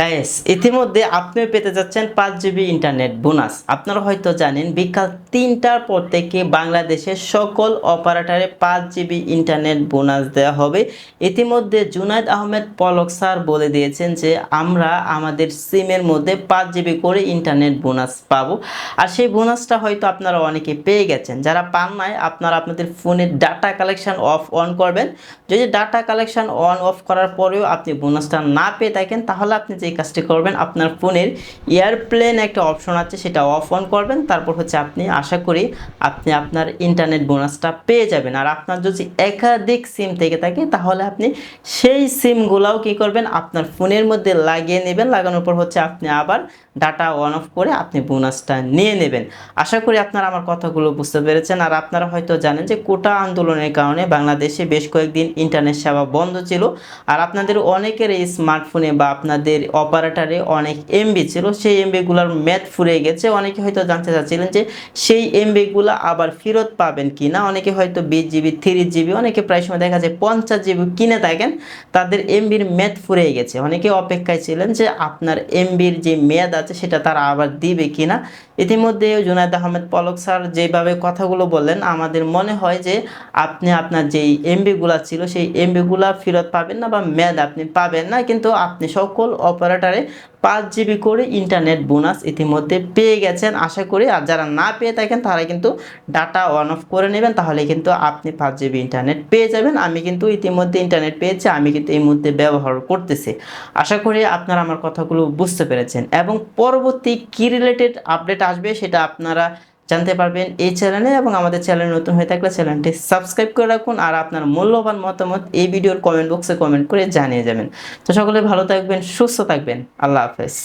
Guys ইতিমধ্যে আপনিও পেতে যাচ্ছেন পাঁচ জিবি ইন্টারনেট বোনাস আপনারা হয়তো জানেন, বিকাল তিনটার পর থেকে বাংলাদেশের সকল অপারেটরে পাঁচ জিবি ইন্টারনেট বোনাস দেওয়া হবে। ইতিমধ্যে জুনাইদ আহমেদ পলক স্যার বলে দিয়েছেন যে, আমরা আমাদের সিমের মধ্যে পাঁচ জিবি করে ইন্টারনেট বোনাস পাবো। আর সেই বোনাসটা হয়তো আপনারা অনেকে পেয়ে গেছেন। যারা পান নাই, আপনারা আপনাদের ফোনের ডাটা কালেকশন অফ অন করবেন। যদি ডাটা কালেকশন অন অফ করার পরেও আপনি বোনাসটা না পেয়ে থাকেন, তাহলে আপনি যে কাজটি করবেন, আপনার ফোনের এয়ারপ্লেন একটা অপশন আছে, সেটা অফ অন করবেন। তারপর হচ্ছে আপনি, আশা করি আপনি আপনার ইন্টারনেট বোনাসটা পেয়ে যাবেন। আর আপনার যদি একাধিক সিম থেকে থাকে, তাহলে আপনি সেই সিমগুলাও কী করবেন, আপনার ফোনের মধ্যে লাগিয়ে নেবেন। লাগানোর পর হচ্ছে আপনি আবার ডাটা অন অফ করে আপনি বোনাসটা নিয়ে নেবেন। আশা করি আপনারা আমার কথাগুলো বুঝতে পেরেছেন। আর আপনারা হয়তো জানেন যে কোটা আন্দোলনের কারণে বাংলাদেশে বেশ কয়েকদিন ইন্টারনেট সেবা বন্ধ ছিল। আর আপনাদের অনেকের স্মার্টফোনে বা আপনাদের অপারেটারে অনেক এমবি ছিল, সেই এমবিগুলোর ম্যাথ ফুরিয়ে গেছে। অনেকে হয়তো জানতে চাচ্ছিলেন যে সেই এমবিগুলো আবার ফেরত পাবেন কি না অনেকে হয়তো বিশ জিবি থ্রি জিবি অনেকে প্রায় সময় দেখা যায় পঞ্চাশ জিবি কিনে থাকেন, তাদের এমবির ম্যাথ ফুরিয়ে গেছে। অনেকে অপেক্ষায় ছিলেন যে আপনার এমবির যে মেয়াদ আছে, সেটা তারা আবার দিবে কি না ইতিমধ্যে জুনায়দ আহমেদ পলক স্যার যেভাবে কথাগুলো বললেন, আমাদের মনে হয় যে আপনি আপনার যেই এমবিগুলা ছিল, সেই এমবিগুলা ফেরত পাবেন না বা মেয়াদ আপনি পাবেন না, কিন্তু আপনি সকল অপারেটরে পাঁচ জিবি করে ইন্টারনেট বোনাস ইতিমধ্যে পেয়ে গেছেন। আশা করি আর যারা না পেয়ে থাকেন, তারা কিন্তু ডাটা অন অফ করে নেবেন, তাহলে কিন্তু আপনি পাঁচ জিবি ইন্টারনেট পেয়ে যাবেন। আমি কিন্তু ইতিমধ্যে ইন্টারনেট পেয়েছি, আমি কিন্তু এই মুহূর্তে ব্যবহার করতেছি। আশা করি আপনারা আমার কথাগুলো বুঝতে পেরেছেন। এবং পরবর্তী কী রিলেটেড আপডেট আসবে, সেটা আপনারা জানতে পারবেন এই চ্যানেলে এবং আমাদের চ্যানেল নতুন হয়ে থাকলে চ্যানেলটি সাবস্ক্রাইব করে রাখুন আর আপনার মূল্যবান মতামত এই ভিডিওর কমেন্ট বক্সে কমেন্ট করে জানিয়ে যাবেন। তো সকলে ভালো থাকবেন, সুস্থ থাকবেন। আল্লাহ হাফেজ।